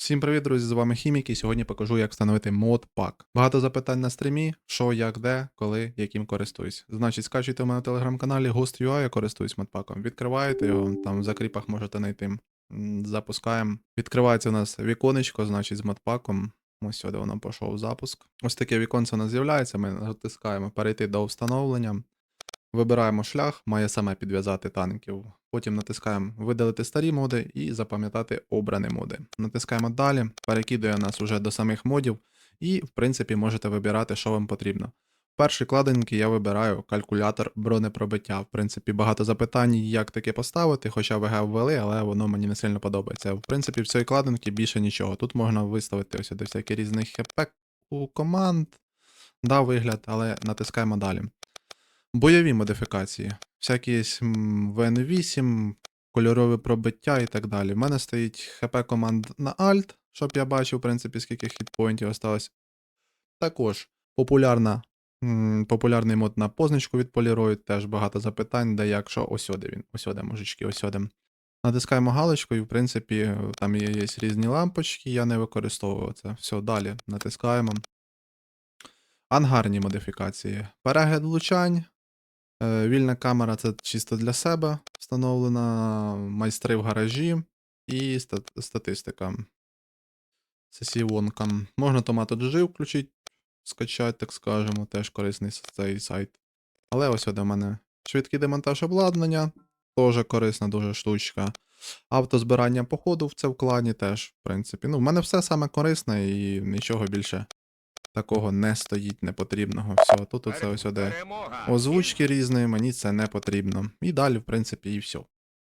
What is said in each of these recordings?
Всім привіт, друзі! З вами Хімік, і сьогодні покажу, як встановити модпак. Багато запитань на стрімі, що, як, де, коли, яким користуюсь. Значить, скачуйте в мене в телеграм-каналі Ghost.ua, я користуюсь модпаком. Відкриваєте його, там в закріпах можете знайти. Запускаємо. Відкривається у нас віконечко, значить, з модпаком. Ось сюди воно пішов запуск. Ось таке віконце у нас з'являється. Ми натискаємо перейти до встановлення. Вибираємо шлях, має саме підв'язати танків. Потім натискаємо видалити старі моди і запам'ятати обрані моди. Натискаємо далі, перекидує нас уже до самих модів, і, в принципі, можете вибирати, що вам потрібно. В першій я вибираю калькулятор бронепробиття. В принципі, багато запитань, як таке поставити, хоча ВГ ввели, але воно мені не сильно подобається. В принципі, в цій кладинці більше нічого. Тут можна виставити ось сюди всякі різні хп у команд. Да, вигляд, але натискаємо далі. Бойові модифікації. Всякі ВН8, кольорове пробиття і так далі. У мене стоїть ХП команд на Alt, щоб я бачив, в принципі, скільки хітпоінтів осталось. Також популярна, популярний мод на позначку від Polaroid, теж багато запитань, де як, що осьоди він. Осьоди, мужички, осьоди. Натискаємо галочку, і, в принципі, там є, є різні лампочки, я не використовував це. Все, далі натискаємо. Ангарні модифікації. Перегляд влучань. Е, Вільна камера це чисто для себе встановлена. Майстри в гаражі і стат- статистика. Сесіонка. Можна томатоджи включити, скачати, так скажемо, теж корисний цей сайт. Але ось от у мене швидкий демонтаж обладнання, теж корисна дуже штучка. Автозбирання по ходу в це в клані теж, в принципі. Ну, в мене все саме корисне і нічого більше такого не стоїть непотрібного. Все, тут оце ось оде озвучки різні, мені це не потрібно. І далі, в принципі, і все.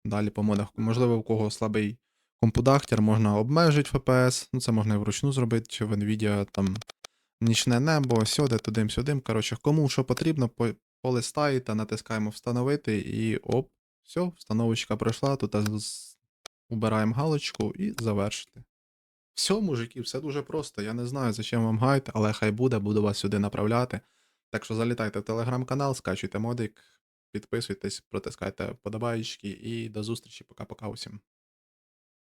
Далі по модах. Можливо, у кого слабий компудахтер, можна обмежити FPS. Ну, це можна і вручну зробити, чи в Nvidia там нічне небо, сюди, туди, сюди. Коротше, кому що потрібно, по- полистаєте, натискаємо встановити і оп, все, встановочка пройшла. Тут убираємо галочку і завершити. Все, мужики, все дуже просто. Я не знаю, зачем вам гайд, але хай буде, буду вас сюди направляти. Так що залітайте в телеграм-канал, скачуйте модик, підписуйтесь, протискайте подобаєчки і до зустрічі. Пока-пока усім.